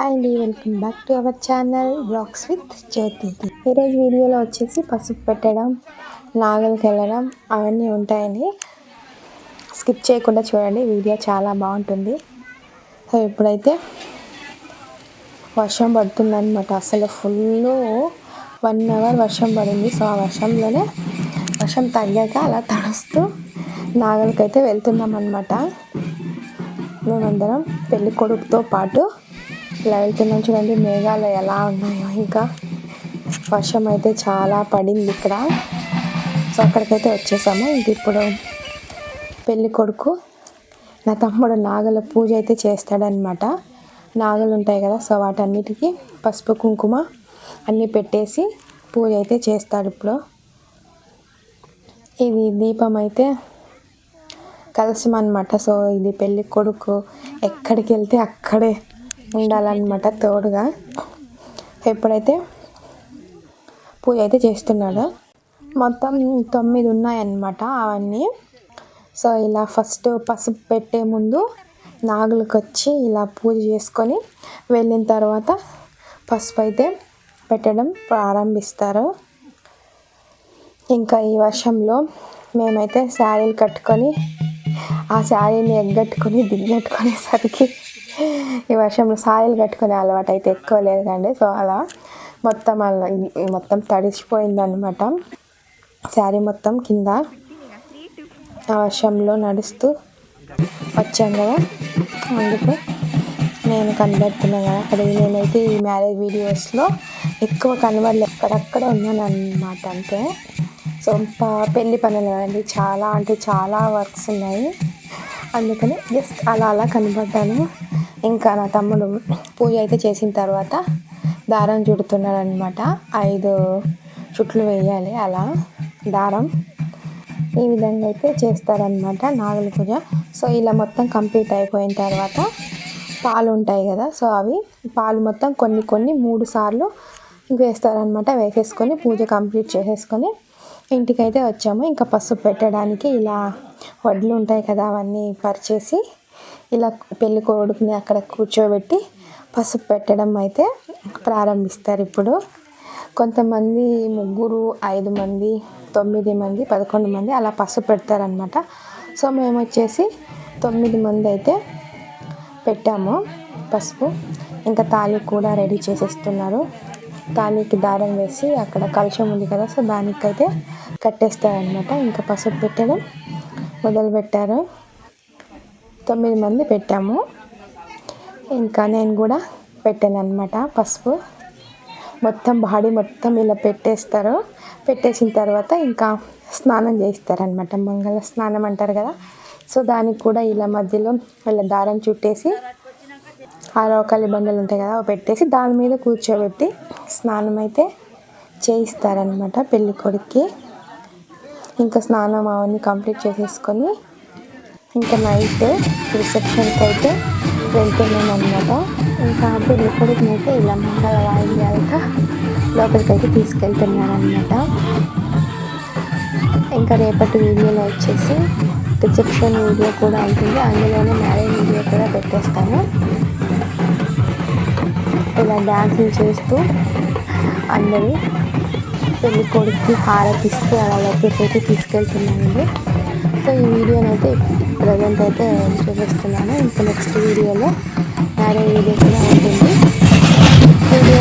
Hi అండి welcome back to our channel blogs with Jyoti ఈరోజు వీడియోలో వచ్చేసి పసుపు పెట్టడం నాగలికి వెళ్ళడం అవన్నీ ఉంటాయని స్కిప్ చేయకుండా చూడండి వీడియో చాలా బాగుంటుంది. సో ఇప్పుడైతే వర్షం పడుతుందన్నమాట అసలు ఫుల్ వన్ అవర్ వర్షం పడింది. సో ఆ వర్షంలోనే వర్షం తగ్గాక అలా తడుస్తూ నాగలికైతే వెళ్తున్నాం అనమాట మేమందరం పెళ్ళి కొడుకుతో పాటు ఇలా వెళ్తున్నాం చూడండి మేఘాలు ఎలా ఉన్నాయో ఇంకా వర్షం అయితే చాలా పడింది ఇక్కడ. సో అక్కడికైతే వచ్చేసాము. ఇంక ఇప్పుడు పెళ్ళి కొడుకు నా తమ్ముడు నాగల పూజ అయితే చేస్తాడనమాట నాగలు ఉంటాయి కదా సో వాటన్నిటికీ పసుపు కుంకుమ అన్నీ పెట్టేసి పూజ అయితే చేస్తాడు ఇప్పుడు. ఇది దీపం అయితే కలసం అనమాట సో ఇది పెళ్ళి కొడుకు ఎక్కడికి వెళ్తే అక్కడే ఉండాలన్నమాట తోడుగా. ఎప్పుడైతే పూజ అయితే చేస్తున్నాడు మొత్తం తొమ్మిది ఉన్నాయన్నమాట అవన్నీ. సో ఇలా ఫస్ట్ పసుపు పెట్టే ముందు నాగులకు వచ్చి ఇలా పూజ చేసుకొని వెళ్ళిన తర్వాత పసుపు అయితే పెట్టడం ప్రారంభిస్తారు. ఇంకా ఈ వర్షంలో మేమైతే శారీలు కట్టుకొని ఆ శారీని ఎగ్గట్టుకొని దిగ్గట్టుకునేసరికి ఈ వర్షంలో సాయిలు కట్టుకునే అలవాటు అయితే ఎక్కువ లేదు కండి సో అలా మొత్తం అలా మొత్తం తడిసిపోయింది అనమాట శారీ మొత్తం కింద ఆ వర్షంలో నడుస్తూ వచ్చాం కదా. అందుకు నేను కనబడుతున్నాను కదా. అక్కడ నేనైతే ఈ మ్యారేజ్ వీడియోస్లో ఎక్కువ కనబడలేదు ఎక్కడక్కడ ఉన్నాను అనమాట అంతే. సో పెళ్ళి పనులు కదండి. చాలా అంటే చాలా వర్క్స్ ఉన్నాయి. అందుకని జస్ట్ అలా అలా కనబడ్డాను. ఇంకా నా తమ్ముడు పూజ అయితే చేసిన తర్వాత దారం చుడుతున్నాడు అనమాట ఐదు చుట్లు వేయాలి అలా. దారం ఈ విధంగా అయితే చేస్తారనమాట నాగుల పూజ. సో ఇలా మొత్తం కంప్లీట్ అయిపోయిన తర్వాత పాలు ఉంటాయి కదా సో అవి పాలు మొత్తం కొన్ని కొన్ని మూడు సార్లు వేస్తారనమాట వేసేసుకొని పూజ కంప్లీట్ చేసేసుకొని ఇంటికైతే వచ్చాము. ఇంకా పసుపు పెట్టడానికి ఇలా వడ్లు ఉంటాయి కదా అవన్నీ పరిచేసి ఇలా పెళ్ళి కొడుకుని అక్కడ కూర్చోబెట్టి పసుపు పెట్టడం అయితే ప్రారంభిస్తారు ఇప్పుడు. కొంతమంది ముగ్గురు ఐదు మంది తొమ్మిది మంది పదకొండు మంది అలా పసుపు పెడతారనమాట సో మేము వచ్చేసి తొమ్మిది మంది అయితే పెట్టాము పసుపు. ఇంకా తాళి కూడా రెడీ చేసేస్తున్నారు. దానికి దారం వేసి అక్కడ కలుషం ఉంది కదా సో దానికైతే కట్టేస్తారనమాట ఇంకా పసుపు పెట్టడం మొదలు పెట్టారు తొమ్మిది మంది పెట్టాము. ఇంకా నేను కూడా పెట్టాను అనమాట పసుపు. మొత్తం బాడీ మొత్తం ఇలా పెట్టేస్తారు. పెట్టేసిన తర్వాత ఇంకా స్నానం చేయిస్తారనమాట మంగళ స్నానం అంటారు కదా సో దానికి కూడా ఇలా మధ్యలో ఇలా దారం చుట్టేసి ఆ రోకలి బండలు ఉంటాయి కదా పెట్టేసి దాని మీద కూర్చోబెట్టి స్నానం అయితే చేయిస్తారనమాట పెళ్ళి కొడుక్కి. ఇంకా స్నానం అవన్నీ కంప్లీట్ చేసేసుకొని ఇంకా నైట్ రిసెప్షన్కి అయితే వెళ్తున్నాను అనమాట ఇంకా పెళ్ళి అయితే ఇలా మంగళ వాయిద్యాలతో లోపలికి అయితే తీసుకెళ్తున్నాను అనమాట ఇంకా రేపటి వీడియోలో వచ్చేసి రిసెప్షన్ వీడియో కూడా ఉంటుంది అందులోనే మ్యారేజ్ వీడియో కూడా పెట్టేస్తాను. ఇలా డ్యాన్సులు చేస్తూ అందరూ పెళ్ళి కొడుకు హారతిస్తూ అలా అయితే తీసుకెళ్తున్నానండి. సో ఈ వీడియోని అయితే ప్రజెంట్ అయితే చూపిస్తున్నాను. ఇంకా నెక్స్ట్ వీడియోలో వేరే వీడియో కూడా ఉంటుంది వీడియో